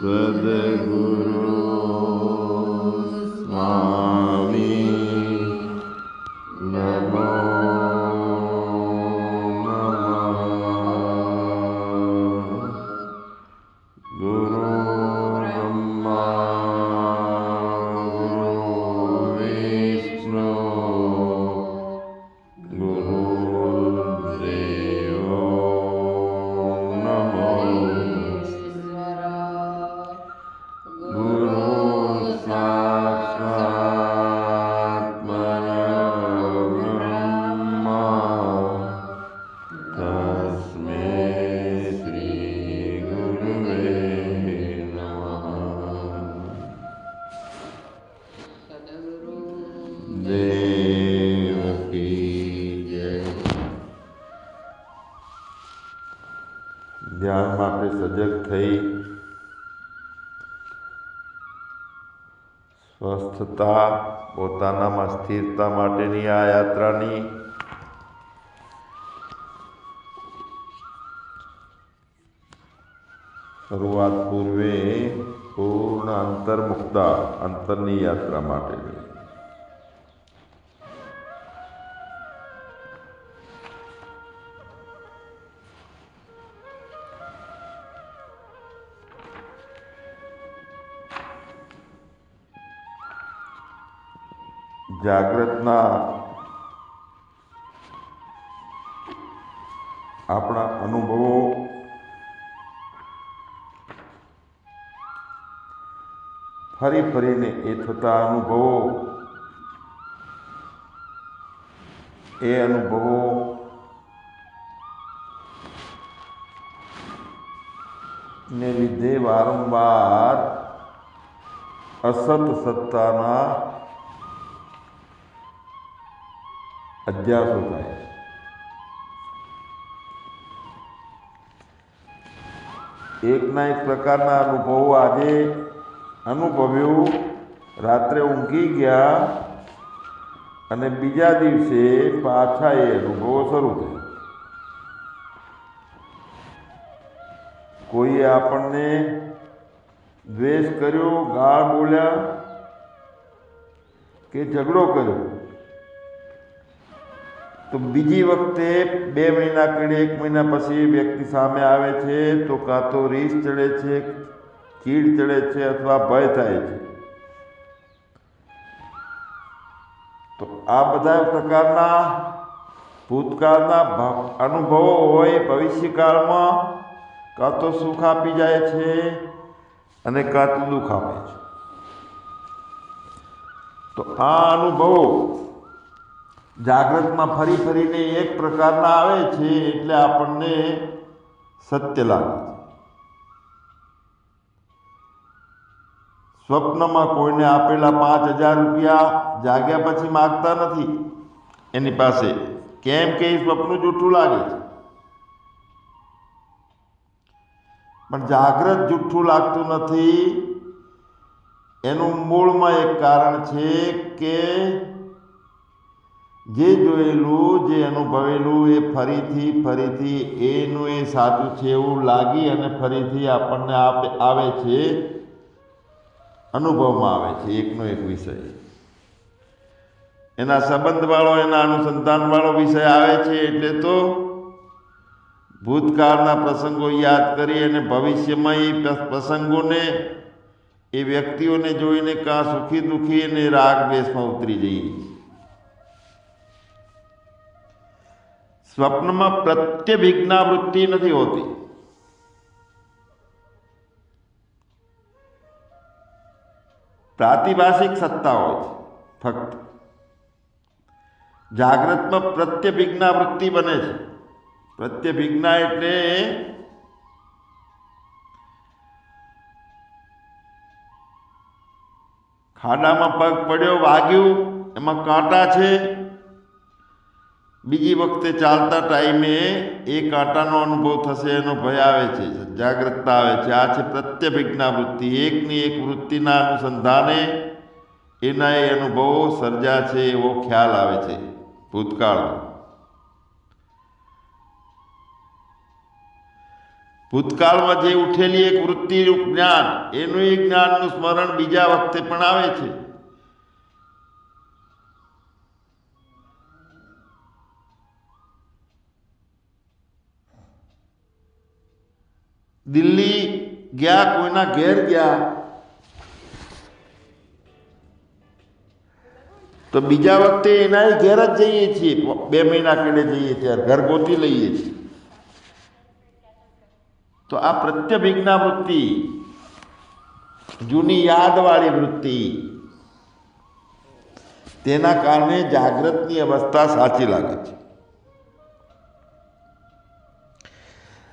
Sadhguru આપણે સજગ થઈ. સ્વસ્થતા, પોતાનામાં સ્થિરતા માટેની આ યાત્રાની. શરૂઆત પૂર્વે પૂર્ણ અંતર્મુક્તા અંતરની યાત્રા માટે. જાગ્રતના આપણા અનુભવો ફરી ફરીને એ થતા અનુભવો, એ અનુભવો ને લીધે વારંવાર અસત સત્તાના અધ્યાસો થાય એકના એક પ્રકારના અનુભવો આજે અનુભવ્યું. રાત્રે ઊંઘી ગયા અને બીજા દિવસે પાછા એ અનુભવો શરૂ થયા. કોઈએ આપણને દ્વેષ કર્યો, ગાળ બોલ્યા કે ઝઘડો કર્યો? તો બીજી વખતે બે મહિના કે એક મહિના પછી વ્યક્તિ સામે આવે છે, તો કાં તો રીસ ચડે છે ચીડ ચડે છે અથવા ભય થાય છે. તો આ બધા પ્રકારના ભૂતકાળના અનુભવો હોય ભવિષ્યકાળમાં, કાં તો સુખ આપી જાય છે અને કાં તો દુઃખ આપે છે. તો આ અનુભવો જાગ્રતમાં ફરી ફરીને એક પ્રકારના આવે છે એટલે આપણને સત્ય લાગે છે. સ્વપ્નમાં કોઈને આપેલા પાંચ હજાર રૂપિયા જાગ્યા પછી માગતા નથી. એની પાસે કેમ કે એ સ્વપ્ન જૂઠું લાગે છે. પણ જાગ્રત જૂઠું લાગતું નથી એનું મૂળમાં એક કારણ છે કે જે જોયેલું, જે અનુભવેલું, એ ફરીથી ફરીથી એનું એ સાચું છે એવું લાગી અને ફરીથી આપણને આપે, આવે છે, અનુભવમાં આવે છે, એકનો એક વિષય. એના સંબંધવાળો, એના અનુસંધાનવાળો વિષય આવે છે એટલે તો ભૂતકાળના પ્રસંગો યાદ કરી અને ભવિષ્યમાં એ પ્રસંગોને, એ વ્યક્તિઓને જોઈને કાં સુખી દુઃખી અને રાગ દ્વેષમાં ઉતરી જઈએ. છીએ સ્વપ્નમાં પ્રત્યભિજ્ઞાવૃત્તિ નથી હોતી. પ્રાતિભાષિક સત્તા હોય છે, ફક્ત. જાગ્રતમાં પ્રત્યભિજ્ઞાવૃત્તિ બને છે. પ્રત્યભિજ્ઞા એટલે ખાડામાં પગ પડ્યો, વાગ્યું, એમાં કાંટા છે બીજી વખતે ચાલતા ટાઈમે એ કાંટાનો અનુભવ થશે, એનો ભય આવે છે, જાગ્રતતા આવે છે. આ છે પ્રત્યભિજ્ઞા વૃત્તિ એકની એક વૃત્તિના અનુસંધાને એના એ અનુભવો સર્જા છે, એવો ખ્યાલ આવે છે, ભૂતકાળનો. ભૂતકાળમાં જે ઉઠેલી એક વૃત્તિનું જ્ઞાન, એનું એ જ્ઞાનનું સ્મરણ બીજા વખતે પણ આવે છે. દિલ્હી ગયા, કોઈના ઘેર ગયા. તો બીજા વખતે એના ઘેર જ જઈએ છીએ. બે મહિના કેડે જઈએ ત્યારે ઘર ગોતી લઈએ છીએ. તો આ પ્રત્યભિજ્ઞા વૃત્તિ, જૂની યાદવાળી વૃત્તિ, તેના કારણે જાગૃતની અવસ્થા સાચી લાગે છે.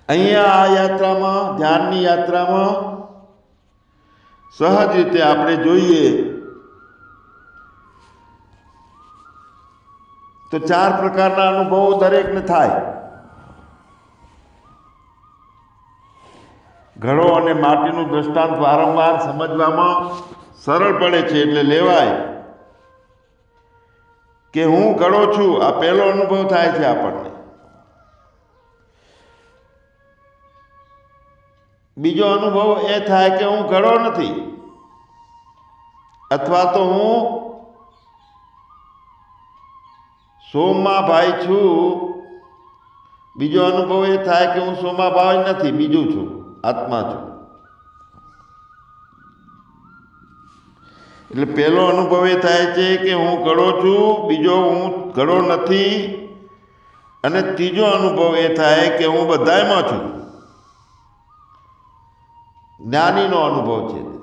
અહીંયા આ યાત્રામાં, ધ્યાનની યાત્રામાં સહજ રીતે આપણે જોઈએ તો ચાર પ્રકારના અનુભવો દરેકને થાય. ઘડો અને માટીનું દ્રષ્ટાંત વારંવાર સમજવામાં સરળ પડે છે એટલે લેવાય કે હું ઘડો છું, આ પહેલો અનુભવ થાય છે આપણને. બીજો અનુભવ એ થાય કે હું ઘડો નથી. અથવા તો હું સોમાભાઈ છું. બીજો અનુભવ એ થાય કે હું સોમાભાઈ નથી, બીજું છું, આત્મા છું. એટલે પહેલો અનુભવ એ થાય છે કે હું ઘડો છું, બીજો હું ઘડો નથી. અને ત્રીજો અનુભવ એ થાય કે હું બધાયમાં છું. જ્ઞાનીનો અનુભવ છે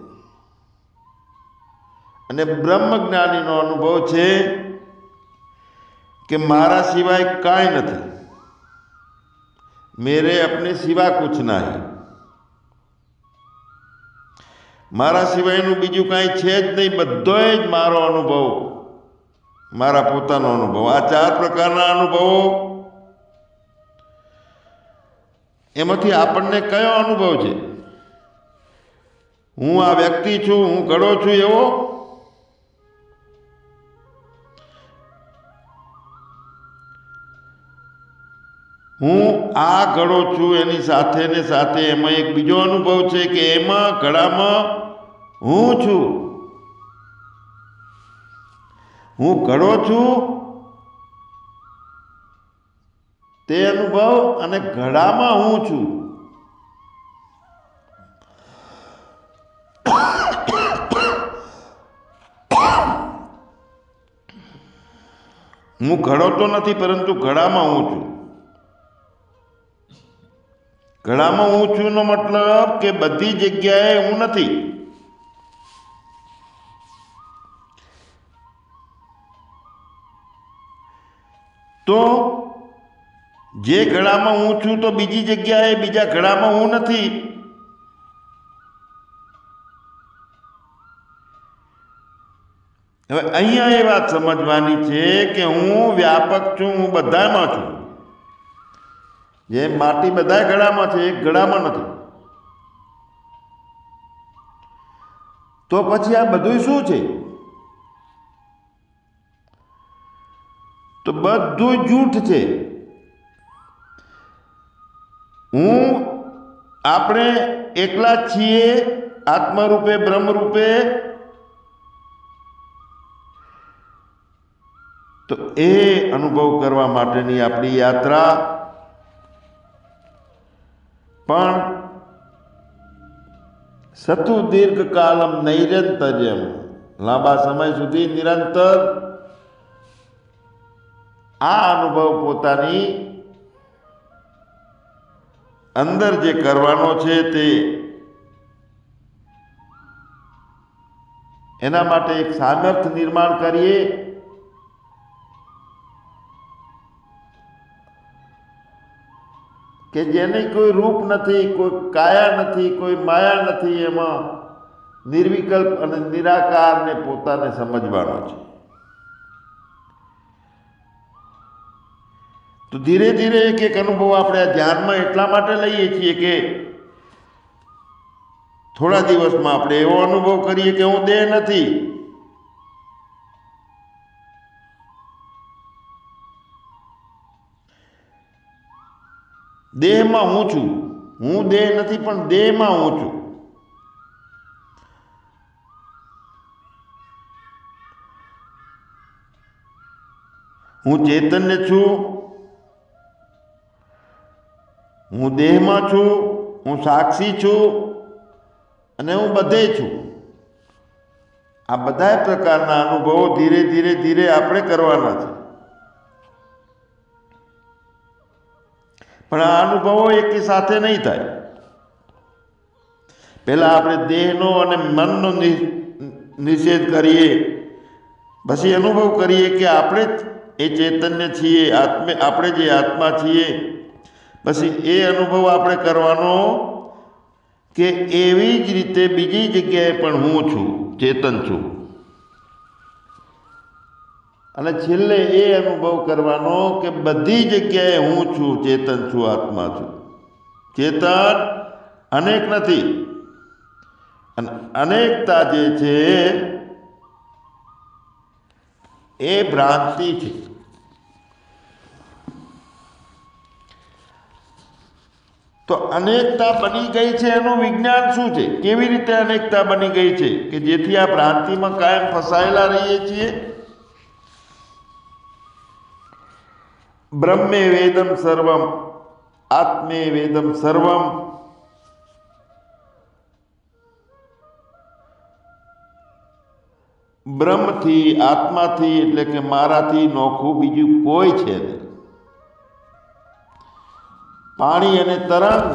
અને બ્રહ્મ જ્ઞાનીનો અનુભવ છે કે મારા સિવાય કાંઈ નથી. મેરે અપને સિવા કુછ નહીં. મારા સિવાયનું બીજું કાંઈ છે જ નહીં બધો જ મારો અનુભવ, મારા પોતાનો અનુભવ. આ ચાર પ્રકારના અનુભવો. એમાંથી આપણને કયો અનુભવ છે? હું આ વ્યક્તિ છું, હું ઘડો છું એવો. હું આ ઘડો છું, એની સાથે ને સાથે એમાં એક બીજો અનુભવ છે કે એમાં ઘડામાં હું છું. હું ઘડો છું, તે અનુભવ અને ઘડામાં હું છું. હું ઘડો તો નથી, પરંતુ ઘડામાં હું છું. ઘડામાં હું છું નો મતલબ કે બધી જગ્યાએ હું નથી. તો જે ઘડામાં હું છું તો બીજી જગ્યાએ બીજા ઘડામાં હું નથી. હવે અહીંયા એ વાત સમજવાની છે કે હું વ્યાપક છું, હું બધામાં છું. જેમ માટી બધા ગળામાં છે, એક ગળામાં નથી. તો પછી આ બધું શું છે? તો બધું જૂઠ છે. હું આપણે એકલા જ છીએ, આત્મરૂપે, બ્રહ્મરૂપે તો એ અનુભવ કરવા માટેની આપણી યાત્રા. પણ સતુ દીર્ઘ કાલમ નૈરંતર્યમ. લાંબા સમય સુધી નિરંતર આ અનુભવ પોતાની અંદર જે કરવાનો છે તે એના માટે એક સામર્થ્ય નિર્માણ કરીએ. કે જેની કોઈ રૂપ નથી, કોઈ કાયા નથી, કોઈ માયા નથી, એમાં નિર્વિકલ્પ અને નિરાકારને પોતાને સમજવાનો છે. તો ધીરે ધીરે એક એક અનુભવ આપણે આ ધ્યાનમાં એટલા માટે લઈએ છીએ કે થોડા દિવસમાં આપણે એવો અનુભવ કરીએ કે હું દેહ નથી દેહમાં હું છું. હું દેહ નથી, પણ દેહમાં હું છું. હું ચૈતન્ય છું. હું દેહમાં છું. હું સાક્ષી છું. અને હું બધે છું. આ બધા પ્રકારના અનુભવો ધીરે ધીરે ધીરે આપણે કરવાના છે. પણ આ અનુભવો એકી સાથે નહીં થાય. પહેલાં આપણે દેહનો અને મનનો નિષેધ કરીએ. પછી અનુભવ કરીએ કે આપણે જ એ ચૈતન્ય છીએ, આત્મે, આપણે જે આત્મા છીએ. પછી એ અનુભવ આપણે કરવાનો કે એવી જ રીતે બીજી જગ્યાએ પણ હું છું, ચેતન છું. અને છેલ્લે એ અનુભવ કરવાનો કે બધી જગ્યાએ હું છું, ચેતન છું, આત્મા છું. ચેતન અનેક નથી. અને અનેકતા જે છે, એ ભ્રાંતિ છે. તો અનેકતા બની ગઈ છે એનું વિજ્ઞાન શું છે? કેવી રીતે અનેકતા બની ગઈ છે? કે જેથી આ ભ્રાંતિમાં કાયમ ફસાયેલા રહીએ છીએ બ્રહ્મે વેદમ સર્વમ, આત્મે વેદમ સર્વમ. બ્રહ્મથી આત્માથી એટલે કે મારાથી નોખું બીજું કોઈ છે નહીં. પાણી અને તરંગ.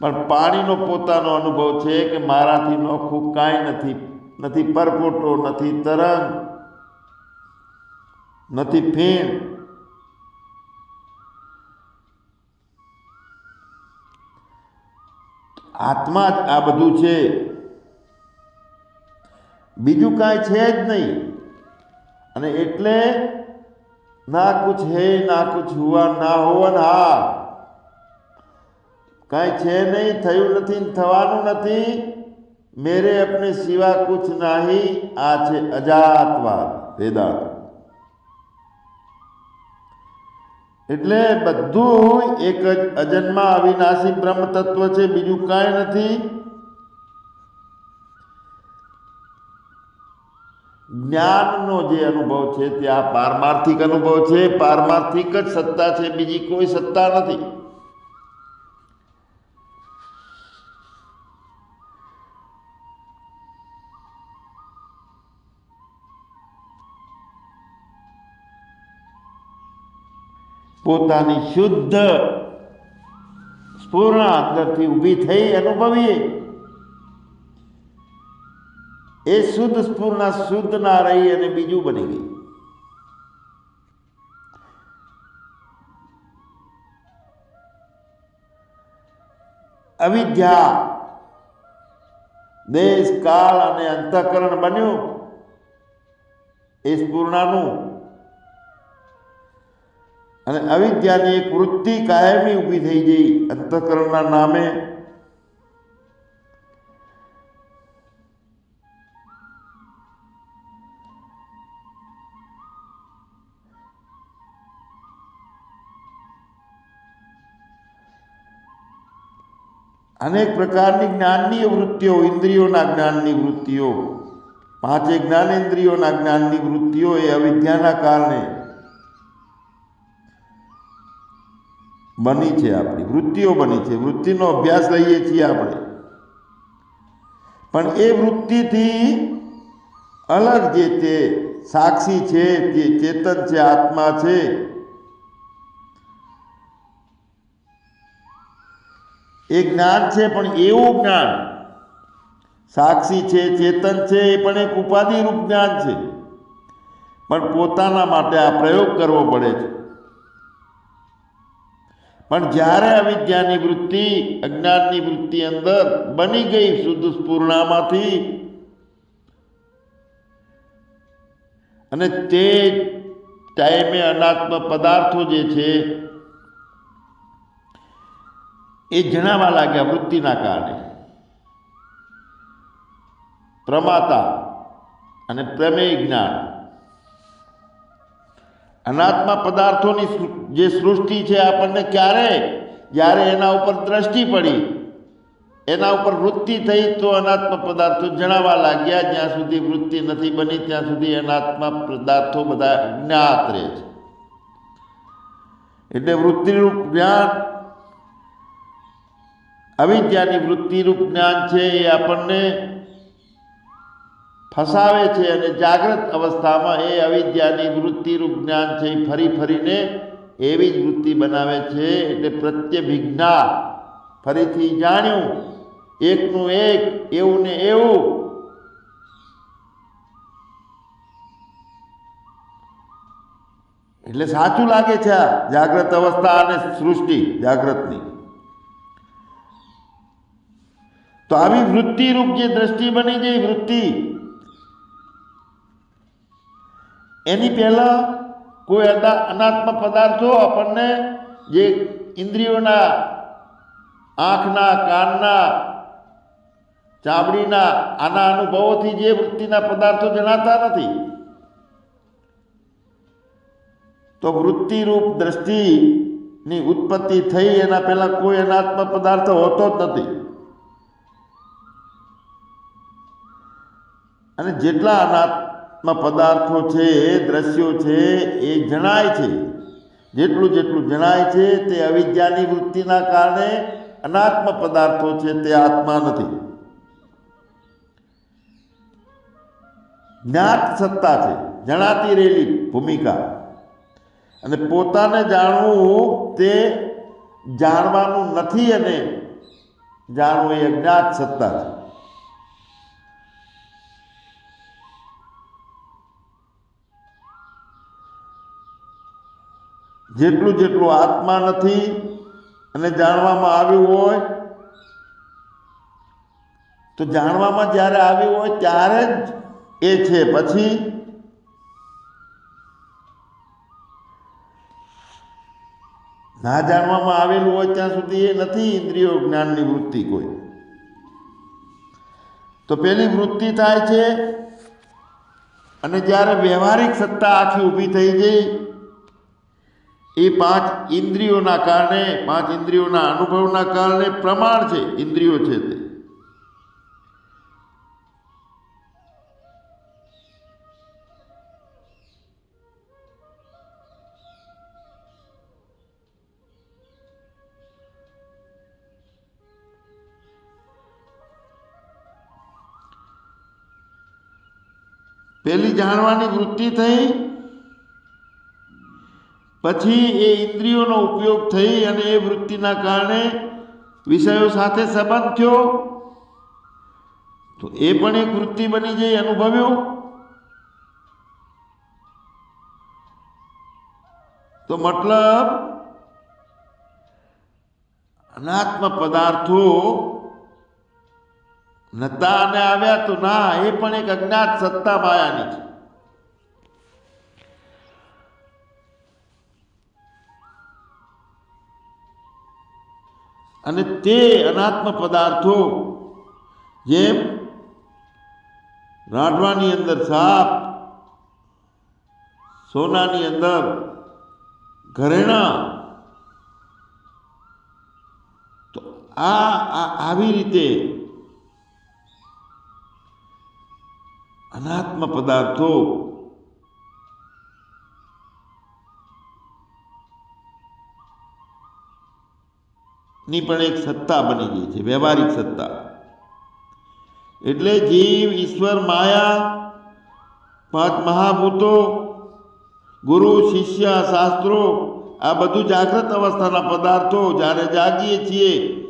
પણ પાણીનો પોતાનો અનુભવ છે કે મારાથી નોખું કાંઈ નથી નથી પરપોટો, નથી તરંગ. નથી, ફીણ. આત્મા જ આ બધું છે. બીજું કાંઈ છે જ નહીં. અને એટલે ના કુછ હે, ના કુછ હુआ ના હોવન હા. કાંઈ છે નહીં, થયું નથી થવાનું નથી. મેરે અપને સિવા કુછ નાહી, આ છે અજાતવાદ, વેદાંત. એટલે બધું એક જ અજન્મા અવિનાશી બ્રહ્મ તત્વ છે, બીજું કાંઈ નથી. જ્ઞાનનો જે અનુભવ છે તે આ પારમાર્થિક અનુભવ છે, પારમાર્થિક જ સત્તા છે, બીજી કોઈ સત્તા નથી. પોતાની શુદ્ધ સ્ફૂર્ણ અંદરથી ઊભી થઈ અનુભવીએ. એ શુદ્ધ સ્ફૂર્ણ શુદ્ધ ના રહી અને બીજું બની ગઈ અવિદ્યા દેશ કાળ અને અંતઃકરણ બન્યું. એ સ્ફૂર્ણાનું અને અવિદ્યાની એક વૃત્તિ કાયમી ઊભી થઈ ગઈ. અંતઃકરણના નામે અનેક પ્રકારની જ્ઞાનની વૃત્તિઓ, ઇન્દ્રિયોના જ્ઞાનની વૃત્તિઓ, પાંચે જ્ઞાનેન્દ્રિયોના જ્ઞાનની વૃત્તિઓ એ અવિદ્યાના કારણે બની છે આપણી, વૃત્તિઓ બની છે, વૃત્તિનો અભ્યાસ લઈએ છીએ આપણે. પણ એ વૃત્તિથી અલગ જે તે સાક્ષી છે, જે ચેતન છે, આત્મા છે, એ જ્ઞાન છે, પણ એવું જ્ઞાન, સાક્ષી છે, ચેતન છે, એ પણ એક ઉપાધિરૂપ જ્ઞાન છે. પણ પોતાના માટે આ પ્રયોગ કરવો પડે છે. પણ જ્યારે અવિદ્યાની વૃત્તિ, અજ્ઞાનની વૃત્તિ અંદર બની ગઈ શુદ્ધ સ્ફૂર્ણામાંથી, અને તે ટાઈમે અનાત્મ પદાર્થો જે છે, એ જણાવા લાગ્યા વૃત્તિના કારણે. પ્રમાતા અને પ્રમેય જ્ઞાન. અનાત્મા પદાર્થોની જે સૃષ્ટિ છે આપણને ક્યારે? જ્યારે એના ઉપર દ્રષ્ટિ પડી, એના ઉપર વૃત્તિ થઈ, તો અનાત્મ પદાર્થો જણાવા લાગ્યા. જ્યાં સુધી વૃત્તિ નથી બની, ત્યાં સુધી અનાત્મ પદાર્થો બધા જ્ઞાત રહે છે. એટલે વૃત્તિરૂપ જ્ઞાન, અવિદ્યાની વૃત્તિરૂપ જ્ઞાન છે એ આપણને ફસાવે છે અને જાગ્રત અવસ્થામાં એ અવિદ્યાની વૃત્તિરૂપ જ્ઞાન છે એ ફરી ફરીને એવી જ વૃત્તિ બનાવે છે એટલે પ્રત્યભિજ્ઞા ફરીથી જાણ્યું, એકનું એક, એવું ને એવું. એટલે સાચું લાગે છે આ જાગ્રત અવસ્થા અને સૃષ્ટિ, જાગ્રતની. તો આવી વૃત્તિરૂપ જે દ્રષ્ટિ બની ગઈ વૃત્તિ, એની પહેલાં કોઈ અના અનાત્મ પદાર્થો આપણને જે ઇન્દ્રિયોના આંખના, કાનના, ચામડીના, આના અનુભવોથી જે વૃત્તિના પદાર્થો જણાતા નથી. તો વૃત્તિરૂપ દ્રષ્ટિની ઉત્પત્તિ થઈ એના પહેલાં કોઈ અનાત્મ પદાર્થ હોતો જ નથી. અને જેટલા અનાત્મ પદાર્થો છે, દ્રશ્યો છે, એ જણાય છે. જેટલું જેટલું જણાય છે, તે અવિદ્યાની વૃત્તિના કારણે અનાત્મ પદાર્થો છે, તે આત્મા નથી. જ્ઞાત સત્તા છે, જણાતી રહેલી ભૂમિકા. અને પોતાને જાણવું તે જાણવાનું નથી અને જાણવું એ અજ્ઞાત સત્તા છે. જેટલું જેટલું આત્મા નથી અને જાણવામાં આવ્યું હોય, તો જાણવામાં જ્યારે આવ્યું હોય ત્યારે જ એ છે. પછી ના જાણવામાં આવેલું હોય ત્યાં સુધી એ નથી ઇન્દ્રિયો જ્ઞાનની વૃત્તિ કોઈ. તો પેલી વૃત્તિ થાય છે અને જ્યારે વ્યવહારિક સત્તા આખી ઊભી થઈ ગઈ એ પાંચ ઇન્દ્રિયોના કારણે, પાંચ ઇન્દ્રિયોના અનુભવના કારણે પ્રમાણ છે, ઇન્દ્રિયો છે તે. પેલી જાણવાની વૃત્તિ થઈ પછી એ ઇન્દ્રિયોનો ઉપયોગ થઈ અને એ વૃત્તિના કારણે વિષયો સાથે સંબંધ થયો. તો એ પણ એક વૃત્તિ બની જઈ અનુભવ્યો. તો મતલબ અનાત્મ પદાર્થો નતા અને આવ્યા તો ના, એ પણ એક અજ્ઞાત સત્તા માયાની છે. અને તે અનાત્મ પદાર્થો જેમ રાડવાની અંદર સાપ, સોનાની અંદર ઘરેણા, તો આ, આ- આવી રીતે અનાત્મ પદાર્થો ની પણ એક સત્તા બની ગઈ છે, વ્યવહારિક સત્તા. એટલે જીવ, ઈશ્વર, માયા, પાંચ મહાભૂતો, ગુરુ, શિષ્ય, શાસ્ત્રો, આ બધું જાગૃત અવસ્થાના પદાર્થો જ્યારે જાગીએ છીએ,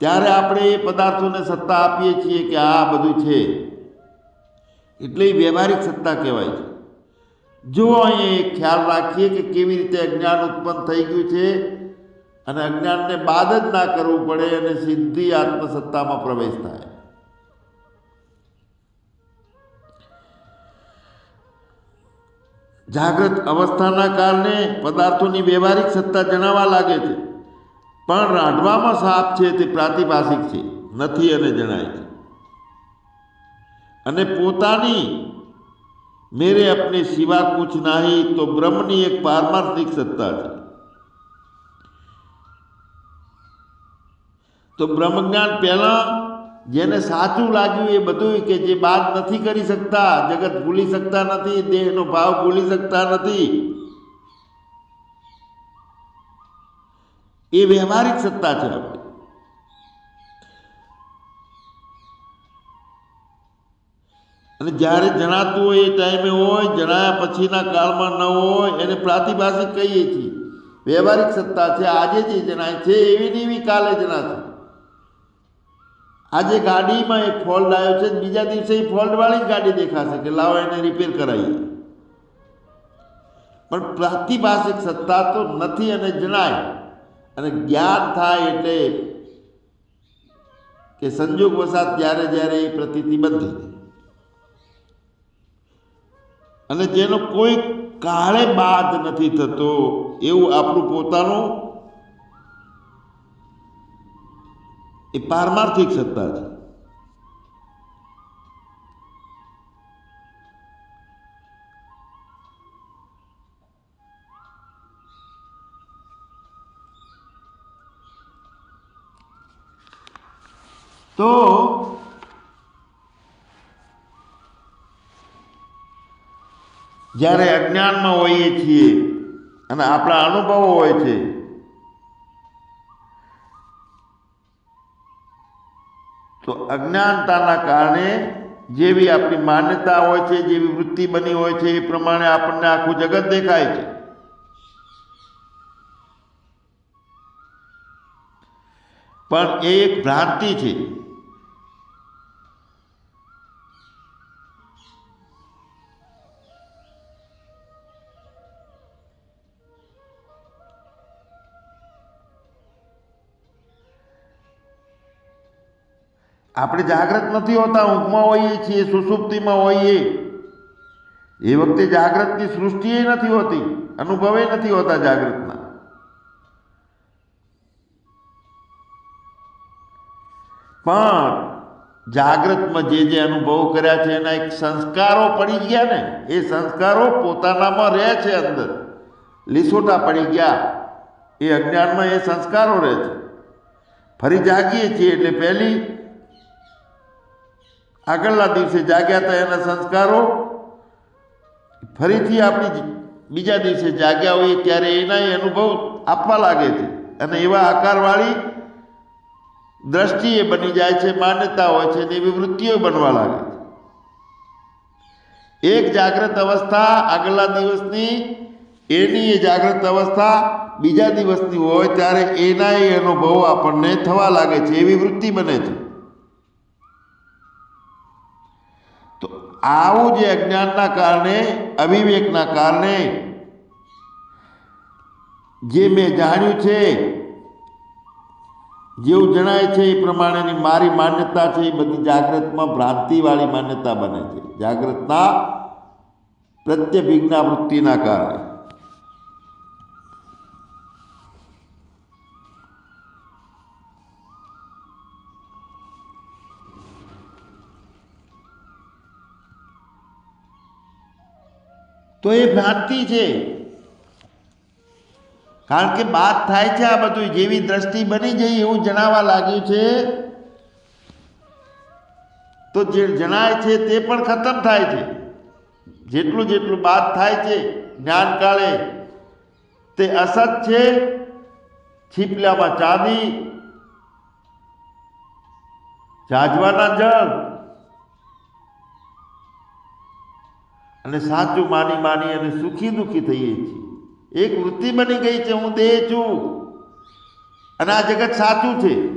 ત્યારે આપણે એ પદાર્થોને સત્તા આપીએ છીએ કે આ બધું છે. એટલે વ્યવહારિક સત્તા કહેવાય છે. જો અહીં ખ્યાલ રાખીએ કે કેવી રીતે અજ્ઞાન ઉત્પન્ન થઈ ગયું છે અને અજ્ઞાનને બાદ જ ના કરવું પડે અને સિદ્ધિ આત્મસત્તામાં પ્રવેશ થાય. જાગૃત અવસ્થાના કારણે પદાર્થોની વ્યવહારિક સત્તા જણાવવા લાગે છે. પણ રાંધવામાં સાપ છે તે પ્રાતિભાષિક છે, નથી અને જણાય છે. અને પોતાની મેરે અપને સિવા કુછ નહીં તો બ્રહ્મની એક પારમાર્થિક સત્તા છે. તો બ્રહ્મજ્ઞાન પહેલાં જેને સાચું લાગ્યું એ બધું કે જે બાદ નથી કરી શકતા, જગત ભૂલી શકતા નથી, દેહનો ભાવ ભૂલી શકતા નથી. એ વ્યવહારિક સત્તા છે અને જ્યારે જણાતું હોય એ ટાઈમે હોય, જણાયા પછીના કાળમાં ન હોય, એને પ્રાતિભાષિક કહીએ છીએ. વ્યવહારિક સત્તા છે, આજે જે જણાય છે, એવી ને એવી કાલે જણાશે. આજે ગાડીમાં એક ફોલ્ટ આવ્યો છે બીજા દિવસે એ ફોલ્ટવાળી જ ગાડી દેખાશે કે લાવો એને રિપેર કરાવીએ પણ પ્રાતિભાષિક સત્તા તો નથી અને જણાય. અને જ્ઞાન થાય એટલે કે સંજોગ વસાત ત્યારે જ્યારે એ પ્રતિતિ બંધ અને જેનો કોઈ કાળે બાદ નથી થતો એવું આપણું પોતાનું એ પારમાર્થિક સત્તા છે તો જ્યારે અજ્ઞાનમાં હોઈએ છીએ અને આપણા અનુભવો હોય છે તો અજ્ઞાનતાના કારણે જેવી આપણી માન્યતા હોય છે, જેવી વૃત્તિ બની હોય છે, એ પ્રમાણે આપણને આખું જગત દેખાય છે. પણ એ એક ભ્રાંતિ છે. આપણે જાગૃત નથી હોતા, ઊંઘમાં હોઈએ છીએ, સુસુપ્તિમાં હોઈએ. એ વખતે જાગૃતની સૃષ્ટિ નથી હોતી, અનુભવે નથી હોતા જાગૃતના. પણ જાગૃતમાં જે જે અનુભવો કર્યા છે, એના એક સંસ્કારો પડી ગયા ને, એ સંસ્કારો પોતાનામાં રહે છે અંદર. લીસોટા પડી ગયા, એ અજ્ઞાનમાં એ સંસ્કારો રહે છે. ફરી જાગીએ છીએ એટલે પહેલી આગળના દિવસે જાગ્યા હતા એના સંસ્કારો. ફરીથી આપણી બીજા દિવસે જાગ્યા હોઈએ ત્યારે એના અનુભવ આપવા લાગે છે. અને એવા આકારવાળી દ્રષ્ટિ બની જાય છે, માન્યતા હોય છે ને એવી વૃત્તિઓ બનવા લાગે છે. એક જાગ્રત અવસ્થા આગલા દિવસની, એની એ જાગ્રત અવસ્થા બીજા દિવસની હોય ત્યારે એના એ અનુભવો આપણને થવા લાગે છે, એવી વૃત્તિ બને છે. આવું જે અજ્ઞાનના કારણે, અવિવેકના કારણે, જે મેં જાણ્યું છે, જેવું જણાય છે એ પ્રમાણેની મારી માન્યતા છે, એ બધી જાગ્રતમાં ભ્રાંતિવાળી માન્યતા બને છે. જાગ્રતતા પ્રત્યભિજ્ઞા વૃત્તિના કારણે. તો એ ભ્રાંતિ છે. કારણ કે બાદ થાય છે આ બધું. જેવી દ્રષ્ટિ બની જઈ એવું જણાવા લાગ્યું છે. તો જે જણાય છે તે પણ ખતમ થાય છે. જેટલું જેટલું બાદ થાય છે જ્ઞાન કાળે તે અસત છે. છીપલામાં ચાંદી, જાજવાના જળ અને સાચું માની માની અને સુખી દુઃખી થઈએ છીએ. એક વૃત્તિ બની ગઈ છે, હું દેહ છું. અને આ જગત સાચું છે.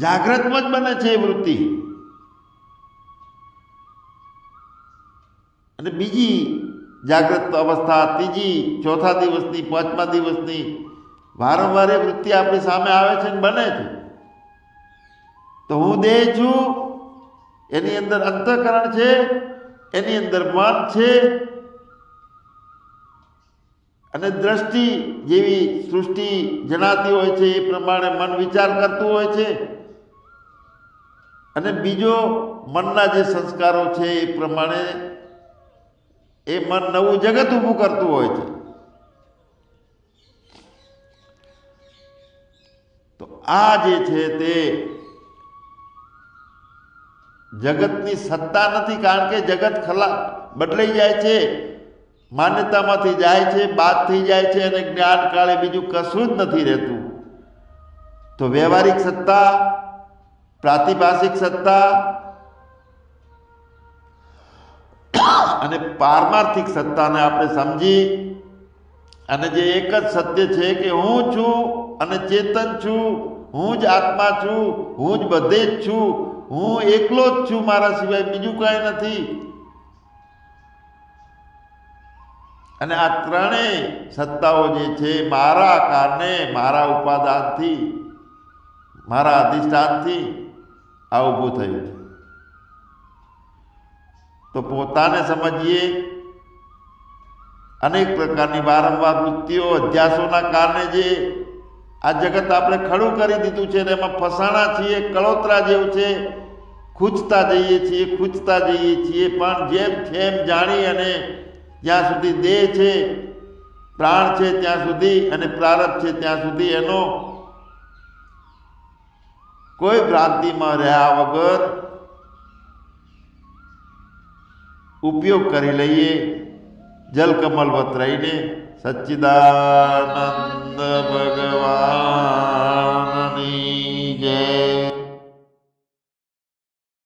જાગ્રતમાં જ બને છે એ વૃત્તિ. અને બીજી જાગૃત અવસ્થા, ત્રીજી, ચોથા દિવસની, પાંચમા દિવસની વારંવાર એ વૃત્તિ આપણી સામે આવે છે ને બને છે. તો હું દેહ છું એની અંદર અંતઃકરણ છે, એની અંદર મન છે. અને દ્રષ્ટિ જેવી સૃષ્ટિ જણાતી હોય છે એ પ્રમાણે મન વિચાર કરતું હોય છે. અને બીજો મનના જે સંસ્કારો છે એ પ્રમાણે એ મન નવું જગત ઊભું કરતું હોય છે. તો આ જે છે તે જગતની સત્તા નથી કારણ કે જગત ખલા, બદલાઈ જાય છે. માન્યતામાંથી જાય છે, બાદ થઈ જાય છે અને જ્ઞાન કાળે બીજું કશું જ નથી રહેતું. તો વ્યવહારિક સત્તા, પ્રાતિભાષિક સત્તા અને પારમાર્થિક સત્તાને આપણે સમજી અને જે એક જ સત્ય છે કે હું છું અને ચેતન છું, હું જ આત્મા છું, હું જ બધે જ છું હું એકલો જ છું મારા સિવાય, બીજું કાંઈ નથી. અને આ ત્રણેય સત્તાઓ જે છે, મારા કારણે, મારા ઉપાદાનથી, મારા અધિષ્ઠાનથી આ ઊભું થયું છે. તો પોતાને સમજીએ, અનેક પ્રકારની વારંવાર વૃત્તિઓ અધ્યાસોના કારણે જે આ જગત આપણે ખડું કરી દીધું છે ને એમાં ફસાણા છીએ, કળોતરા જેવું છે ખૂંચતા જઈએ છીએ ખૂંચતા જઈએ છીએ, પણ જેમ જેમ જાણી અને જ્યાં સુધી દેહ છે, પ્રાણ છે ત્યાં સુધી અને પ્રારબ્ધ છે ત્યાં સુધી એનો કોઈ ભ્રાંતિમાં રહ્યા વગર ઉપયોગ કરી લઈએ. જલકમલવત રહીને સચ્ચિદાનંદ